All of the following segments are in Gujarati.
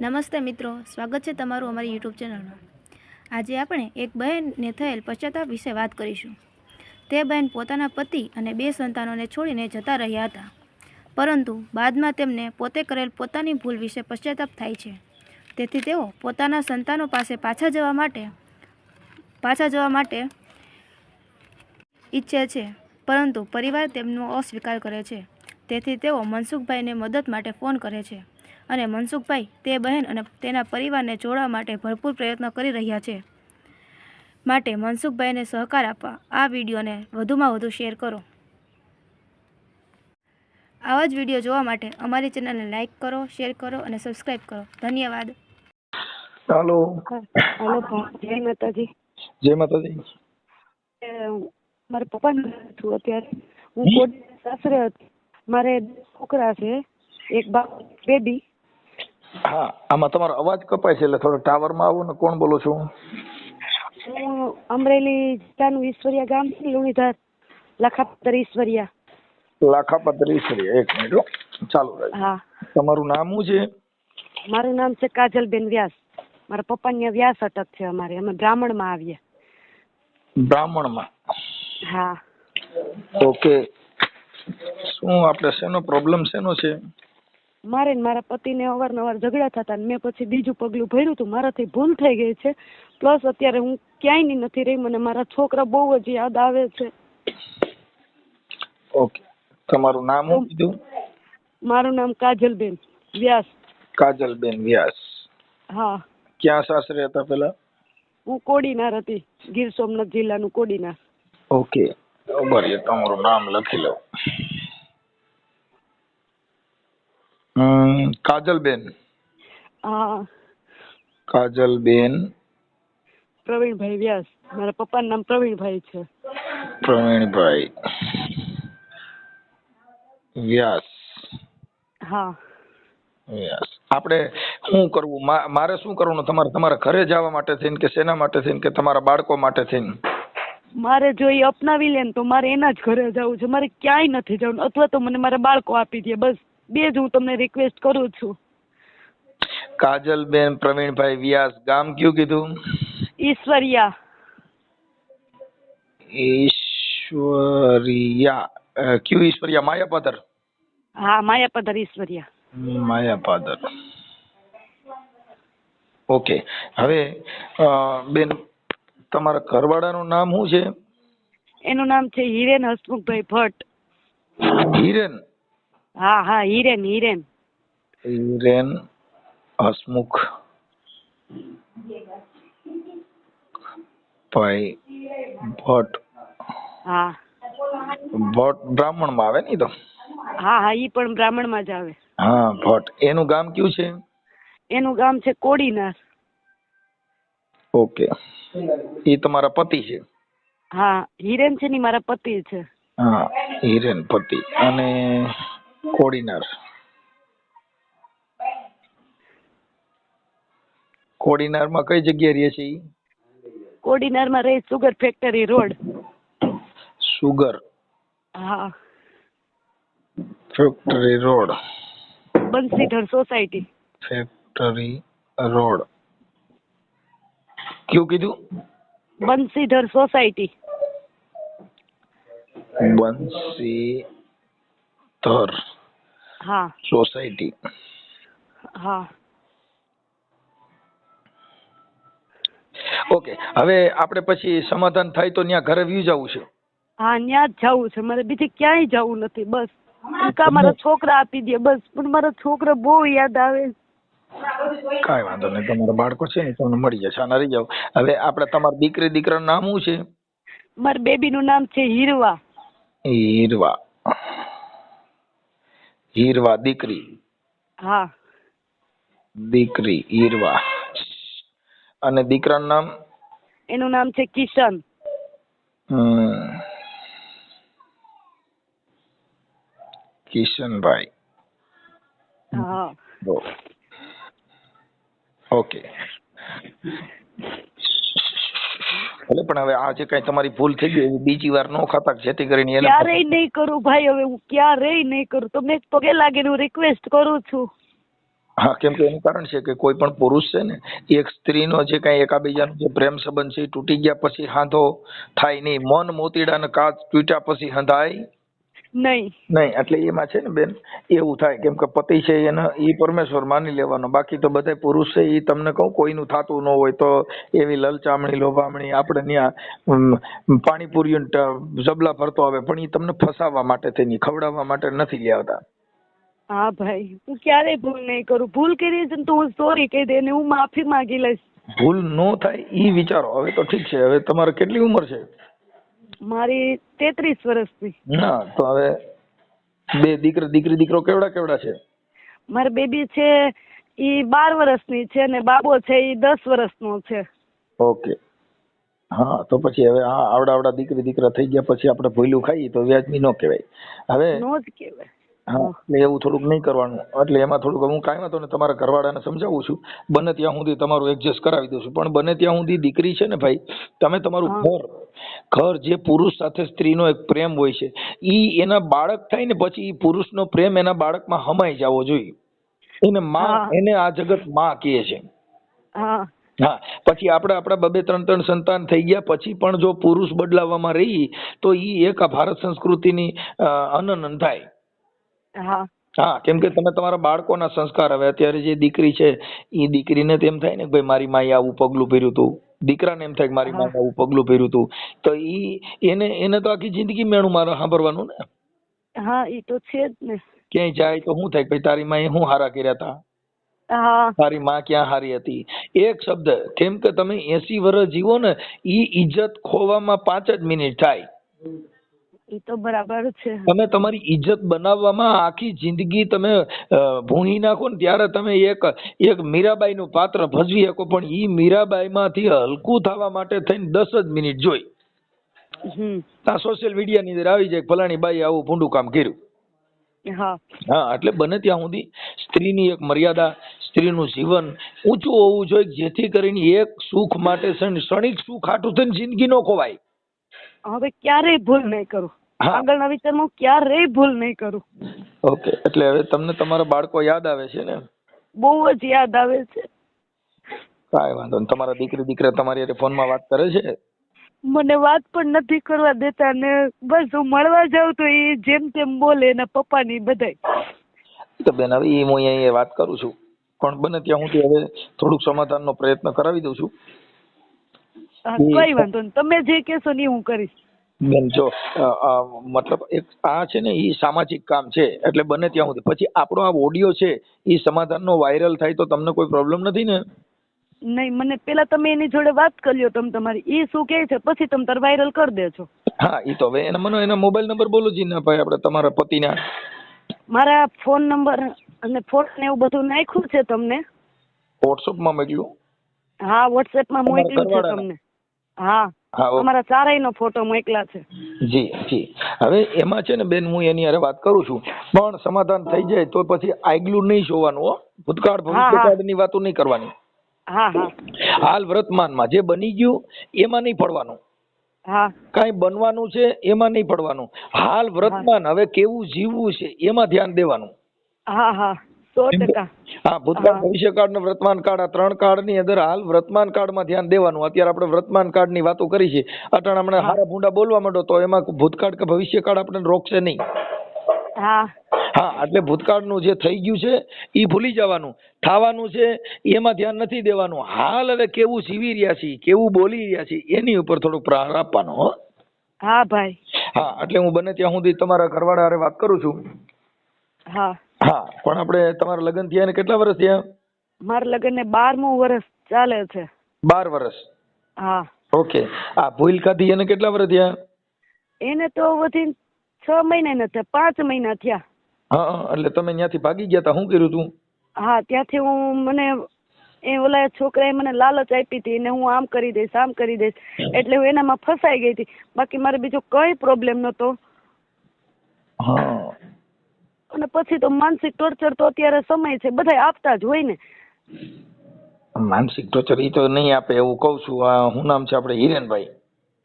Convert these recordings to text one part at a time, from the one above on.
નમસ્તે મિત્રો, સ્વાગત છે તમારું અમારી યુટ્યુબ ચેનલમાં. આજે આપણે એક બહેનને થયેલ પશ્ચાતાપ વિશે વાત કરીશું. તે બહેન પોતાના પતિ અને બે સંતાનોને છોડીને જતા રહ્યા હતા. પરંતુ બાદમાં તેમને પોતે કરેલ પોતાની ભૂલ વિશે પશ્ચાતાપ થાય છે. તેથી તેઓ પોતાના સંતાનો પાસે પાછા જવા માટે, પાછા જવા માટે ઈચ્છે છે. પરંતુ પરિવાર તેમનો અસ્વીકાર કરે છે. તેથી તેઓ મનસુખભાઈને મદદ માટે ફોન કરે છે. અને મનસુખભાઈ તે બહેન અને તેના પરિવારને જોડવા માટે ભરપૂર પ્રયત્ન કરી રહ્યા છે. માટે મનસુખભાઈને સહકાર આપવા આ વિડીયોને વધુમાં વધુ શેર કરો. આવા જ વીડિયો જોવા માટે અમારી ચેનલને લાઇક કરો શેર કરો અને સબસ્ક્રાઇબ કરો. ધન્યવાદ. હાલો. હાલો જય માતાજી. જય માતાજી. મારા પપ્પાનું છું અત્યારે. હું સાસરે હતી. મારે છોકરા છે એક બાપ બેબી. હા આમાં તમારો અવાજ કપાય છે એટલે થોડો ટાવરમાં આવો ને કોણ બોલો છો? હું અમરેલી જિલ્લાનું ઈશ્વરિયા ગામ છે લુણીધાર લખાપતર ઈશ્વરિયા. લાખાપત ઈશ્વરી એક મિનિટ ચાલુ રહે હા. તમારું નામ શું છે? મારું નામ છે કાજલબેન વ્યાસ. મારા પપ્પાની વ્યાસ અટક છે અમારે. અમે બ્રાહ્મણમાં આવીએ. બ્રાહ્મણમાં? હા. ઓકે. શું આપણે શેનો પ્રોબ્લેમ શેનો છે? મારે ને મારા પતિને અવારનવાર ઝઘડા થતા ને મેં પછી બીજું પગલું ભર્યું હતું મારાથી ભૂલ થઈ ગઈ છે. પ્લસ અત્યારે હું ક્યાંયની નથી રહી. મને મારા છોકરા બહુ જ યાદ આવે છે. ઓકે. તમારું નામ શું કીધું? મારું નામ કાજલબેન વ્યાસ. કાજલબેન વ્યાસ. હા. ક્યાં સાસરે હતા પેલા? હું કોડીનાર હતી. ગીર સોમનાથ જિલ્લાનું કોડીનાર. ઓકે. બરાબર તમારું નામ લખી લઉં. કાજલબેન હા કાજલબેન પ્રવીણભાઈ વ્યાસ મારા પપ્પાનું નામ પ્રવીણભાઈ છે પ્રવીણભાઈ વ્યાસ હા વ્યાસ આપણે શું કરવું? મારે શું કરવાનું? તમારે તમારા ઘરે જવા માટે થઈને કે શેના માટે થઈને કે તમારા બાળકો માટે થઈને? મારે જો એ અપનાવી લે ને તો મારે એના જ ઘરે જવું છે. મારે ક્યાંય નથી જવું અથવા તો મને મારા બાળકો આપી દે બસ. બે જ હું તમને રિક્વેસ્ટ કરું છું. કાજલબેન પ્રવીણભાઈ વ્યાસ ગામ કયું કીધું? ઈશ્વરિયા. ઈશ્વરિયા. કયું ઈશ્વરિયા? માયાપાદર? હા માયાપાદર ઈશ્વરિયા. માયાપાદર. ઓકે. હવે બેન તમારા ઘરવાળાનું નામ શું છે? એનું નામ છે હિરેન હસમુખભાઈ ભટ્ટ. હિરેન? હા હા હિરેન હિરેન. હિરેન હસમુખ. ભાઈ ભટ્ટ. હા. ભટ્ટ બ્રાહ્મણમાં આવે ને તો? હા હા ઈ પણ બ્રાહ્મણમાં જ આવે. હા ભટ્ટ. એનું ગામ કયું છે? એનું ગામ છે કોડીનાર. ઓકે. એ તમારા પતિ છે? હા હિરેન છે ને મારા પતિ છે. હા હિરેન પતિ. અને કોડીનાર કોડીનારમાં કઈ જગ્યાએ રહે છે ઈ? કોડીનારમાં રહે સુગર ફેક્ટરી રોડ સુગર હા. Factory road Bansidhar society factory road કયું કીધું? બંસીધર સોસાયટી બંસીધર હા. સોસાયટી. હા. ઓકે હવે આપણે પછી સમાધાન થાય તો ત્યાં ઘરે વ્યુ જવું છે. હા ત્યાં જ જવું છે. મારે બીજે ક્યાંય જવું નથી. બસ. કા મારા છોકરા આપી દે બસ. પણ મારા છોકરા બહુ યાદ આવે. કાંઈ વાંધો નહીં. તમારા બાળકો છે ને તમને મળી જશે. આના રહી જાવ હવે આપણે તમારી દીકરી દીકરાનું નામ શું છે? મારા બેબીનું નામ છે હીરવા. હીરવા. હીરવા દીકરી. હા. દીકરી હીરવા અને દીકરાનું નામ? એનું નામ છે કિશન. કિશનભાઈ. હા. ઓકે. પણ હવે આ જે કઈ તમારી ભૂલ થઈ ગઈ એવી બીજી વાર નો ખાતા જેથી કરીને એને ક્યારેય નહીં કરું ભાઈ હવે હું ક્યારેય નહીં કરું. તમને પગે લાગીને હું રિક્વેસ્ટ કરું છું. હા કેમ કે એનું કારણ છે કે કોઈ પણ પુરુષ છે ને એક સ્ત્રીનો જે કાંઈ એકાબીજાનો જે પ્રેમ સંબંધ છે તૂટી ગયા પછી હાંધો થાય નહીં. મન મોતીડાને કાચ તૂટ્યા પછી હંધાય નહીં. નહીં એટલે એમાં છે ને બેન એવું થાય કેમ કે પતિ છે એને એ પરમેશ્વર માની લેવાનો. બાકી તો બધા પુરુષ છે એ તમને કહું કોઈનું થતું ન હોય તો એવી લલચામણી લોભામણી આપણે ત્યાં પાણીપુરી જબલા ફરતો આવે પણ એ તમને ફસાવવા માટે થઈને ખવડાવવા માટે નથી લેવાતા. હા ભાઈ હું ક્યારેય ભૂલ નહીં કરું. ભૂલ કરી છે તો હું સોરી કહી દે ને હું માફી માંગી લઈશ. ભૂલ ન થાય ઈ વિચારો. હવે તો ઠીક છે હવે તમારે કેટલી ઉંમર છે? મારી તેત્રીસ વર્ષથી. ના તો હવે બે દીકરી દીકરી દીકરો કેવડા કેવડા છે? મારી બેબી છે ઈ બાર વર્ષની છે ને બાબો છે ઈ દસ વર્ષનો છે. ઓકે. હા તો પછી હવે હા આવડા આવડા દીકરી દીકરા થઈ ગયા પછી આપણે ભૂલ્યું ખાઈએ તો વ્યાજબી નો કહેવાય. હવે નો જ કહેવાય. હા એટલે એવું થોડુંક નહીં કરવાનું. એટલે એમાં થોડુંક હું કાંઈ વાંધો ને તમારા ઘરવાળાને સમજાવું છું. બને ત્યાં સુધી તમારું એડજસ્ટ કરાવી દઉં છું. પણ બને ત્યાં સુધી દીકરી છે ને ભાઈ તમે તમારું ઘર ઘર જે પુરુષ સાથે સ્ત્રીનો એક પ્રેમ હોય છે ઈ એના બાળક થાય ને પછી ઈ પુરુષનો પ્રેમ એના બાળકમાં હમાઈ જવો જોઈએ. એને માં એને આ જગતમાં કહે છે. હા. હા પછી આપણે આપણા બબે ત્રણ ત્રણ સંતાન થઈ ગયા પછી પણ જો પુરુષ બદલાવામાં રહી તો ઈ એક આ ભારત સંસ્કૃતિની અનનન થાય. હા. હા કેમ કે તમે તમારા બાળકોના સંસ્કાર હવે અત્યારે જે દીકરી છે એ દીકરીને તેમ થાય ને કે ભાઈ મારી માએ આવું પગલું ભર્યું હતું દીકરાને એમ થાય કે મારી માએ આવું પગલું ભર્યું હતું તો ઈ એને એને તો આખી જિંદગી મેણું મારે સાંભળવાનું ને? હા એ તો છે જ ને. ક્યાંય જાય તો શું થાય ભાઈ તારી માએ શું હારા કર્યા હતા તારી માં ક્યાં હારી હતી? એક શબ્દ કેમ કે તમે એસી વર્ષ જીવો ને ઈ ઇજ્જત ખોવામાં પાંચ જ મિનિટ થાય. ઈ તો બરાબર છે. તમે તમારી ઇજ્જત બનાવવામાં આખી જિંદગી તમે ભૂણી નાખો ને ત્યારે તમે એક એક મીરાબાઈનું પાત્ર ભજવી શકો પણ ઈ મીરાબાઈમાંથી હલકું થવા માટે થઈને દસ જ મિનિટ જોઈ. ત્યાં સોશિયલ મીડિયાની અંદર આવી જાય ફલાણી બાઈ આવું ભૂંડું કામ કર્યું. હા. હા એટલે બને ત્યાં સુધી સ્ત્રીની એક મર્યાદા સ્ત્રીનું જીવન ઊંચું હોવું જોઈએ જેથી કરીને એક સુખ માટે ક્ષણ- ક્ષણિક સુખ આટું થઈને જિંદગી નો ખોવાય. હવે ક્યારેય ભૂલ નહીં કરું. આગળના વિચારમાં હું ક્યારેય ભૂલ નહીં કરું. ઓકે એટલે હવે તમને તમારા બાળકો યાદ આવે છે ને? બહુ જ યાદ આવે છે. કાંઈ વાંધો નહીં. તમારા દીકરી દીકરા તમારી હારે ફોનમાં વાત કરે છે? મને વાત પણ નથી કરવા દેતા ને બસ હું મળવા જાઉં તો એ જેમ તેમ બોલે એના પપ્પાની બધાય. તો બેન હવે એ હું અહીંયા વાત કરું છું. પણ બને ત્યાં હું હવે થોડુંક સમાધાનનો પ્રયત્ન કરાવી દઉં છું. હા. કઈ વાંધો નહીં. તમે જે કહેશો ને એ હું કરીશ. બેન જો મતલબ એક આ છે ને એ સામાજિક કામ છે એટલે બને ત્યાં સુધી. પછી આપણો આ ઓડિયો છે ઈ સમાધાનનો વાયરલ થાય તો તમને કોઈ પ્રોબ્લેમ નથી ને? નહીં મને પેલા તમે એની જોડે વાત કરી લ્યો તમે તમારી. એ શું કહે છે? પછી તમે તાર વાયરલ કરી દેજો હા એ તો હવે એના મને એના મોબાઈલ નંબર બોલો જી ના ભાઈ આપણે તમારા પતિના. મારા ફોન નંબર અને ફોટો ને એવું બધું નાખ્યું છે તમને? વોટ્સઅપમાં મોકલ્યું? હા વોટ્સએપમાં માં મોકલ્યું છે? તમને. હા. હા ચારેય નો ફોટો મોકલા છે. જી જી. હવે એમાં છે ને બેન હું એની અરે વાત કરું છું. પણ સમાધાન થઈ જાય તો પછી આગલું નહીં જોવાનું હો. ભૂતકાળ ભવિષ્યકાળની વાતો નહીં કરવાની. હા હા. હાલ વર્તમાનમાં જે બની ગયું એમાં નહીં પડવાનું. હા. કઈ બનવાનું છે એમાં નહીં પડવાનું. હાલ વર્તમાન હવે કેવું જીવવું છે એમાં ધ્યાન દેવાનું. હા હા. સો ટકા. હા ભૂતકાળ ને વર્તમાન કાળ આ ત્રણ કાળની અંદર હાલ વર્તમાન કાળમાં ધ્યાન દેવાનું. અત્યારે આપણે વર્તમાન કાળની વાતો કરી છે. અટાણે હમણાં હારા ભૂંડા બોલવા માંડો તો એમાં ભૂતકાળ કે ભવિષ્યકાળ આપણને રોકશે નહીં. હા. હા એટલે ભૂતકાળનું જે થઈ ગયું છે એ ભૂલી જવાનું. થવાનું છે એમાં ધ્યાન નથી દેવાનું. હાલ હવે કેવું જીવી રહ્યા છીએ કેવું બોલી રહ્યા છીએ એની ઉપર થોડુંક પ્રહાર આપવાનો હો. હા ભાઈ. હા એટલે હું બને ત્યાં સુધી તમારા ઘરવાળા હારે વાત કરું છું. હા. હા પણ આપણે તમારા લગ્ન થયા ને કેટલા વર્ષ થયા? મારા લગ્ન ને બારમું વર્ષ ચાલે છે. બાર વર્ષ? હા. ઓકે. આ ભૂલ ખાધી એને કેટલા વર્ષ થયા? એને તો વધી છ મહિના નથી થયા પાંચ મહિના થયા. હા, એટલે તમે ત્યાંથી ભાગી ગયા તા શું કર્યું તું? હા ત્યાંથી હું મને એ ઓલા છોકરાએ મને લાલચ આપી હતી ને હું આમ કરી દઈશ આમ કરી દઈશ એટલે હું એનામાં ફસાઈ ગઈ હતી. બાકી મારે બીજો કઈ પ્રોબ્લેમ નતો હા. અને પછી તો માનસિક ટોર્ચર તો અત્યારે સમય છે બધા આપતા જ હોય ને. માનસિક ટોર્ચર ઈ તો નહીં આપે એવું કહું છું. આ હું નામ છે આપણે હિરેનભાઈ.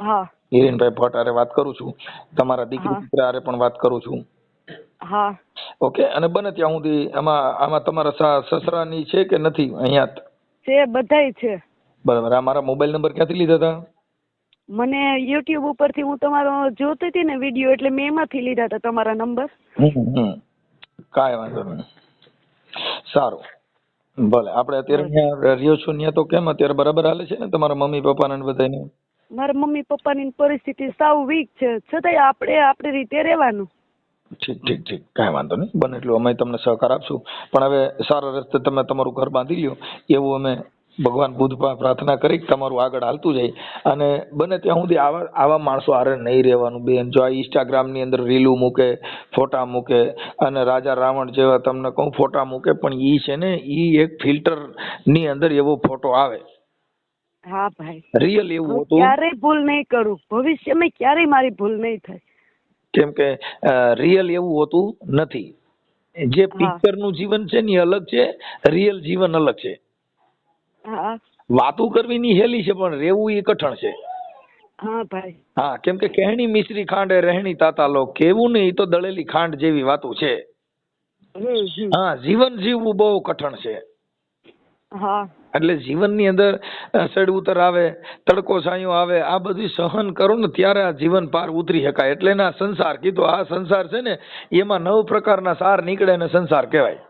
હા. હિરેનભાઈ ભટ્ટ આરે વાત કરું છું. તમારા દીકરી દીકરા આરે પણ વાત કરું છું. હા. ઓકે અને બને ત્યાં સુધી આમાં આમાં તમારા સસરાની છે કે નથી અહીંયા? છે બધાય છે. બરાબર. આ મારા મોબાઈલ નંબર ક્યાંથી લીધા હતા? મને યુટ્યુબ ઉપરથી હું તમારો જોતી હતી ને વીડિયો એટલે મેં એમાંથી લીધા હતા તમારા નંબર. હમ. કાંઈ વાંધો નહીં. સારું. ભલે આપણે અત્યારે અહીંયા રહ્યો છું ત્યાં તો કેમ? અત્યારે બરાબર હાલે છે ને તમારા મમ્મી પપ્પાને ને બધાને મારા મમ્મી પપ્પાની પરિસ્થિતિ સાવ વીક છે. છતાંય આપણે આપણી રીતે રહેવાનું. ઠીક ઠીક ઠીક. કાંઈ વાંધો નહીં. બને એટલું અમે તમને સહકાર આપશું. પણ હવે સારા રસ્તે તમે તમારું ઘર બાંધી લ્યો. એવું અમે ભગવાન બુદ્ધ પ્રાર્થના કરી કે તમારું આગળ હાલતું જાય. અને બને ત્યાં સુધી આવા આવા માણસો આરે નહીં રહેવાનું. બેન જો આ ઇન્સ્ટાગ્રામની અંદર રીલું મૂકે ફોટા મૂકે અને રાજા રાવણ જેવા તમને કહું ફોટા મૂકે પણ ઈ છે ને ઈ એક ફિલ્ટરની અંદર એવો ફોટો આવે. હા ભાઈ. રિયલ એવું હતું. ક્યારેય ભૂલ નહીં કરું. ભવિષ્યમાં ક્યારેય મારી ભૂલ નહીં થાય. કેમ કે રિયલ એવું હોતું નથી. જે પિક્ચરનું જીવન છે ને એ અલગ છે. રિયલ જીવન અલગ છે. વાતું કરવી ની હેલી છે પણ રહેવું એ કઠણ છે. હા ભાઈ. હા કેમ કે કહેણી મિશ્રી ખાંડ રહેણી તાતા લો કેવું નહિ તો દળેલી ખાંડ જેવી વાતું છે. હા જીવન જીવવું બહુ કઠણ છે. હા. એટલે જીવનની અંદર અ, ચડ ઉતર આવે તડકો સાયો આવે આ બધું સહન કરો ને ત્યારે આ જીવન પાર ઉતરી શકાય. એટલે ના સંસાર કીધું આ સંસાર છે ને એમાં નવ પ્રકારના સાર નીકળે ને સંસાર કહેવાય.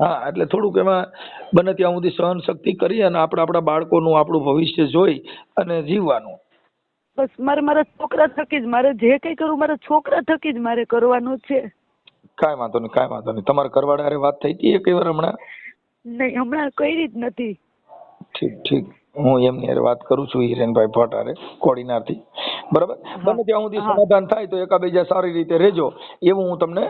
હા એટલે થોડુંક એમાં બને ત્યાં સુધી સહન શક્તિ કરી અને આપણે આપણા બાળકોનું આપણું ભવિષ્ય જોઈ અને જીવવાનું. બસ મારે મારા છોકરા થકી જ મારે જે કઈ કરવું મારા છોકરા થકી જ મારે કરવાનું છે. કાંઈ વાંધો નહીં કાંઈ વાંધો નહીં. તમારે કરવાડા વાત થઈ હતી એક વાર હમણાં? નહીં હમણાં કઈ રીત નથી. ઠીક ઠીક. હું એમની અરે વાત કરું છું હિરેનભાઈ ભટ્ટ હારે કોડીનારથી. બરાબર? બને ત્યાં સુધી સમાધાન થાય તો એકાબીજા સારી રીતે રહેજો. એવું હું તમને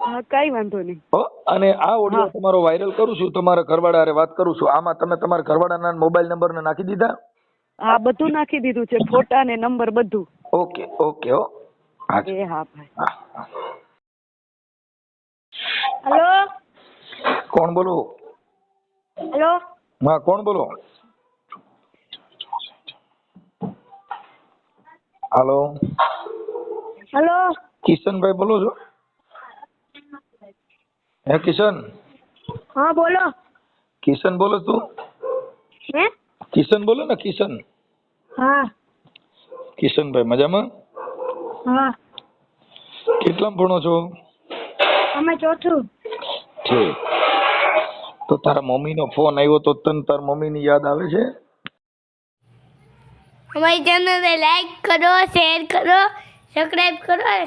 હા કાંઈ વાંધો નહીં. હો અને આ ઓડિયો તમારો વાયરલ કરું છું તમારા ઘરવાળા વાત કરું છું આમાં તમે તમારા ઘરવાળાના મોબાઈલ નંબર ને નાખી દીધા? હા બધું નાખી દીધું છે ફોટા ને નંબર બધું. ઓકે ઓકે હો. હા એ હા ભાઈ. હેલો? કોણ બોલો? હેલો? હા કોણ બોલો? હેલો? હેલો? કિશનભાઈ બોલો છો? હે કિશન? હા બોલો. કિશન બોલો તું. હે? કિશન બોલો ને કિશન. હા. કિશનભાઈ મજામાં? હા. કેટલામ ભણો છો? અમે ચોથું. ઠીક. તો તારા મમ્મીનો ફોન આવ્યો તો તને તાર મમ્મીની યાદ આવે છે? અમારી ચેનલને લાઈક કરો શેર કરો સબસ્ક્રાઇબ કરો અને